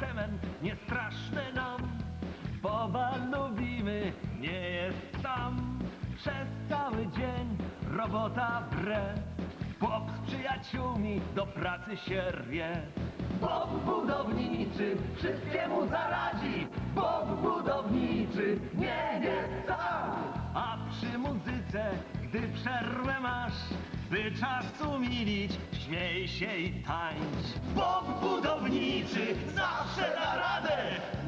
cement nie straszne nam. Boba lubimy, nie jest sam. Przez cały dzień robota wre. Bob z przyjaciółmi do pracy się rwie. Bob budowniczy wszystkiemu zaradzi, Bob budowniczy nie jest sam. A przy muzyce, gdy przerwę masz, by czas umilić, śmiej się i tańcz. Bob budowniczy zawsze da radę,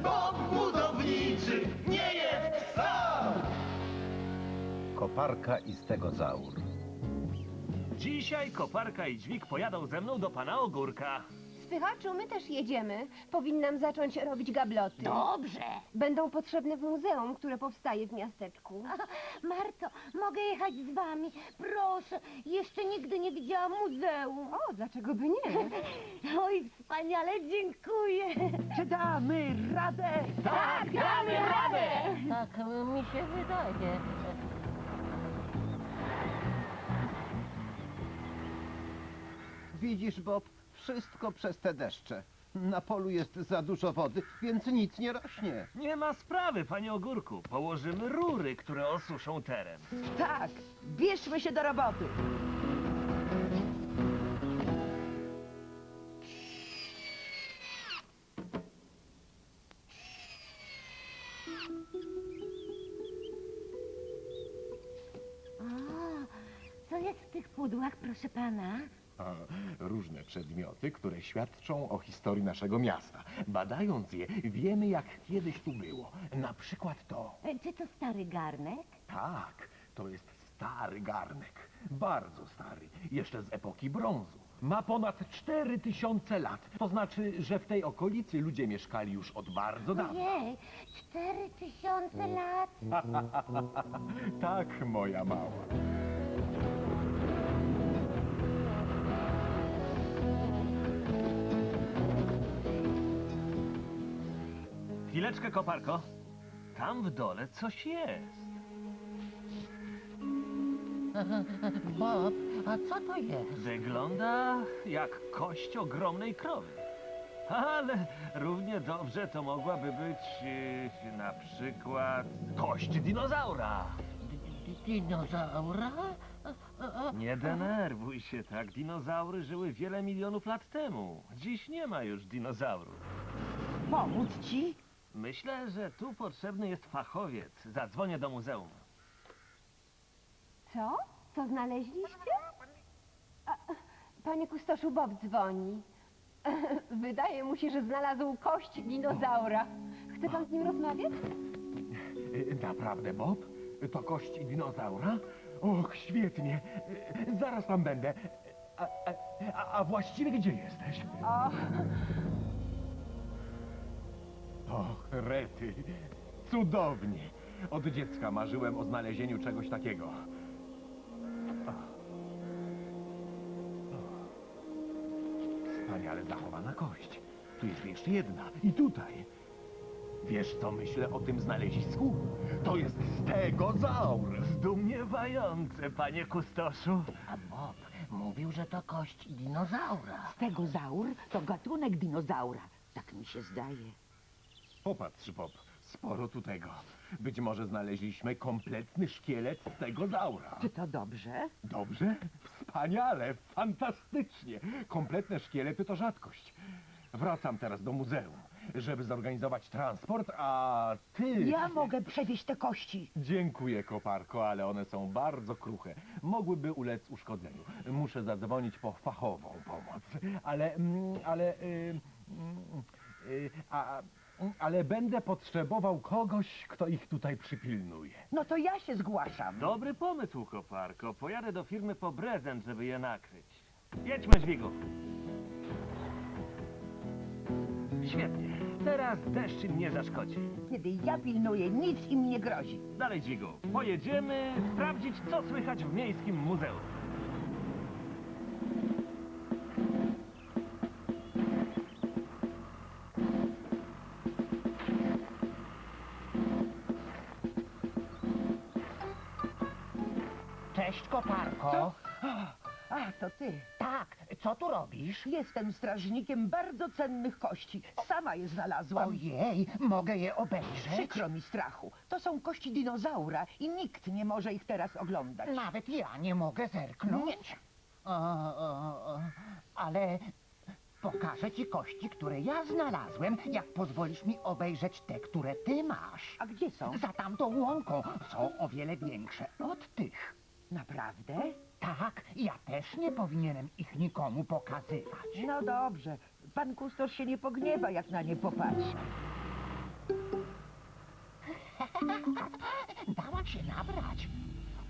Bob budowniczy nie jest sam. Koparka i stegozaur. Dzisiaj koparka i dźwig pojadą ze mną do pana Ogórka. Spychaczu, my też jedziemy. Powinnam zacząć robić gabloty. Dobrze. Będą potrzebne w muzeum, które powstaje w miasteczku. Marto, mogę jechać z wami? Proszę, jeszcze nigdy nie widziałam muzeum. O, dlaczego by nie? Oj, wspaniale, dziękuję. Czy damy radę? Tak, damy radę. Tak mi się wydaje. Widzisz, Bob, wszystko przez te deszcze. Na polu jest za dużo wody, więc nic nie rośnie. Nie ma sprawy, panie Ogórku. Położymy rury, które osuszą teren. Tak, bierzmy się do roboty. O, co jest w tych pudłach, proszę pana? Różne przedmioty, które świadczą o historii naszego miasta. Badając je, wiemy jak kiedyś tu było. Na przykład to. E, Czy to stary garnek? Tak, to jest stary garnek. Bardzo stary. Jeszcze z epoki brązu. Ma ponad 4000 lat. To znaczy, że w tej okolicy ludzie mieszkali już od bardzo dawna. Ojej, cztery tysiące lat. Tak, moja mała. Chwileczkę, koparko. Tam w dole coś jest. Bob, a co to jest? Wygląda jak kość ogromnej krowy. Ale równie dobrze to mogłaby być e, na przykład kość dinozaura. Di- Dinozaura? Nie denerwuj się tak. Dinozaury żyły wiele milionów lat temu. Dziś nie ma już dinozaurów. Pomóc ci? Myślę, że tu potrzebny jest fachowiec. Zadzwonię do muzeum. Co? Co znaleźliście? A, panie kustoszu, Bob dzwoni. Wydaje mu się, że znalazł kość dinozaura. Chce pan z nim rozmawiać? Y, Naprawdę, Bob? To kość dinozaura? Och, świetnie. Y, Zaraz tam będę. A, a, a właściwie gdzie jesteś? O, Och, rety. Cudownie. Od dziecka marzyłem o znalezieniu czegoś takiego. Wspaniale zachowana kość. Tu jest jeszcze jedna. I tutaj. Wiesz, co myślę o tym znalezisku? To jest stegozaur. Zdumiewające, panie kustoszu. a Bob mówił, że to kość dinozaura. Stegozaur to gatunek dinozaura. Tak mi się zdaje. Popatrz, Bob. Sporo tu tego. Być może znaleźliśmy kompletny szkielet stegozaura. Czy to dobrze? Dobrze? Wspaniale, fantastycznie. Kompletne szkielety to rzadkość. Wracam teraz do muzeum, żeby zorganizować transport, a ty... Ja mogę przewieźć te kości. Dziękuję, koparko, ale one są bardzo kruche. Mogłyby ulec uszkodzeniu. Muszę zadzwonić po fachową pomoc. Ale, mm, ale, y, mm, y, a, ale będę potrzebował kogoś, kto ich tutaj przypilnuje. No to ja się zgłaszam. Dobry pomysł, koparko. Pojadę do firmy po prezent, żeby je nakryć. Jedźmy, dźwigu. Świetnie. Teraz deszcz im nie zaszkodzi. Kiedy ja pilnuję, nic im nie grozi. Dalej, dźwigu. Pojedziemy sprawdzić, co słychać w miejskim muzeum. Cześć, koparko. A, to ty. Tak, co tu robisz? Jestem strażnikiem bardzo cennych kości. Sama je znalazłam. Ojej, mogę je obejrzeć? Przykro mi strachu. To są kości dinozaura i nikt nie może ich teraz oglądać. Nawet ja nie mogę zerknąć. O, o, o, ale pokażę ci kości, które ja znalazłem, jak pozwolisz mi obejrzeć te, które ty masz. A gdzie są? Za tamtą łąką są o wiele większe od tych. Naprawdę? Tak, ja też nie powinienem ich nikomu pokazywać. No dobrze. Pan kustosz się nie pogniewa, jak na nie popatrzy. Dałam się nabrać.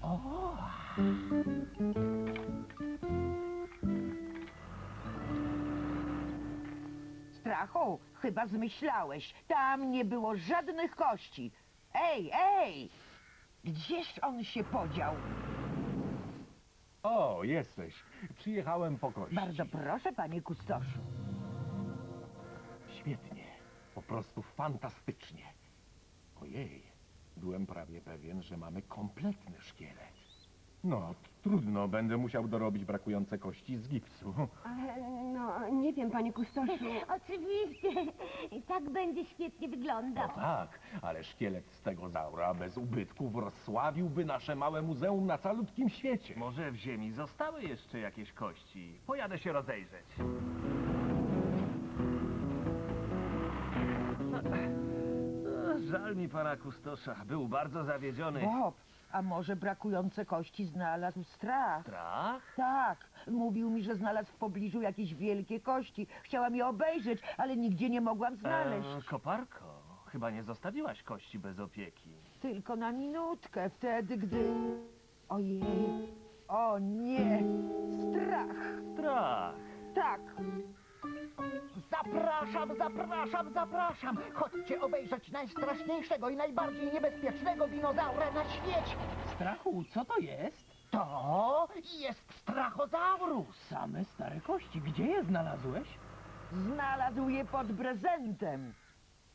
O, Strachu, chyba zmyślałeś. Tam nie było żadnych kości. Ej, ej! Gdzież on się podział? O, jesteś. Przyjechałem po kości. Bardzo proszę, panie kustoszu. Świetnie. Po prostu fantastycznie. Ojej, byłem prawie pewien, że mamy kompletny szkielet. No, trudno, będę musiał dorobić brakujące kości z gipsu. Ale, no, nie wiem, panie kustoszu. Oczywiście. I tak będzie świetnie No wyglądał. tak, ale szkielet z tego zaura bez ubytków rozsławiłby nasze małe muzeum na calutkim świecie. Może w ziemi zostały jeszcze jakieś kości. Pojadę się rozejrzeć. No, Żal mi pana kustosza. Był bardzo zawiedziony. Bob, a może brakujące kości znalazł strach? Strach? Tak, mówił mi, że znalazł w pobliżu jakieś wielkie kości. Chciałam je obejrzeć, ale nigdzie nie mogłam znaleźć. Eee, koparko, chyba nie zostawiłaś kości bez opieki. Tylko na minutkę, wtedy gdy... Ojej, o nie, strach, Strach. tak. Zapraszam, zapraszam, zapraszam. Chodźcie obejrzeć najstraszniejszego i najbardziej niebezpiecznego dinozaura na świecie. Strachu, co to jest? To jest strachozaurus. Same stare kości. Gdzie je znalazłeś? Znalazł je pod prezentem.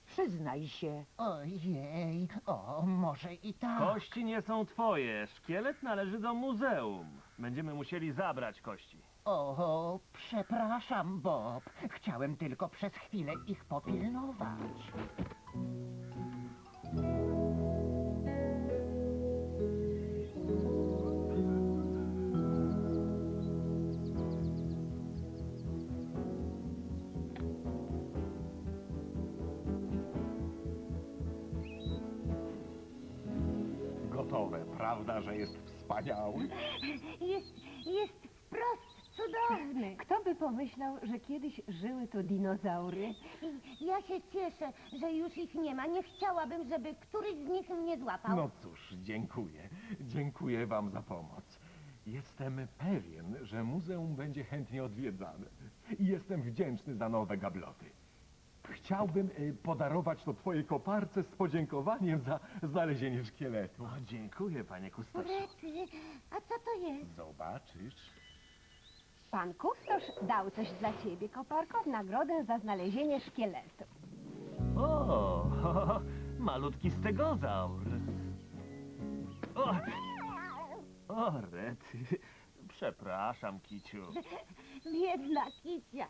Przyznaj się. Ojej, o, może i tak. Kości nie są twoje. Szkielet należy do muzeum. Będziemy musieli zabrać kości. O, przepraszam, Bob. Chciałem tylko przez chwilę ich popilnować. Gotowe, prawda, że jest wspaniały? Jest, jest cudowny. Kto by pomyślał, że kiedyś żyły tu dinozaury? I Ja się cieszę, że już ich nie ma. Nie chciałabym, żeby któryś z nich mnie złapał. No cóż, dziękuję. Dziękuję wam za pomoc. Jestem pewien, że muzeum będzie chętnie odwiedzane. I jestem wdzięczny za nowe gabloty. Chciałbym y, podarować to twojej koparce z podziękowaniem za znalezienie szkieletu. O, dziękuję, panie kustoszu. Rety, a co to jest? Zobaczysz. Pan kustosz dał coś dla ciebie, koparko, w nagrodę za znalezienie szkieletu. O, malutki stegozaur. O, o rety. Przepraszam, Kiciu. Biedna Kicia.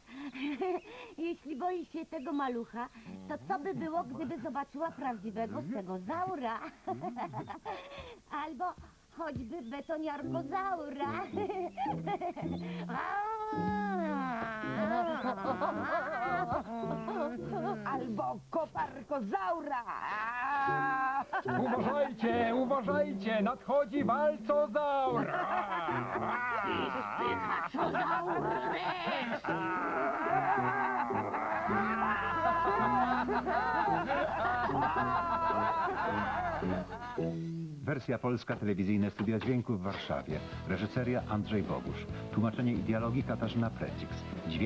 Jeśli boi się tego malucha, to co by było, gdyby zobaczyła prawdziwego stegozaura? Albo choćby betoniarkozaura. Albo koparkozaura. Uważajcie, uważajcie, nadchodzi walcozaur! Wersja polska, telewizyjne studia dźwięku w Warszawie. Reżyseria Andrzej Bogusz. Tłumaczenie i dialogi Katarzyna Preciks. Dźwięk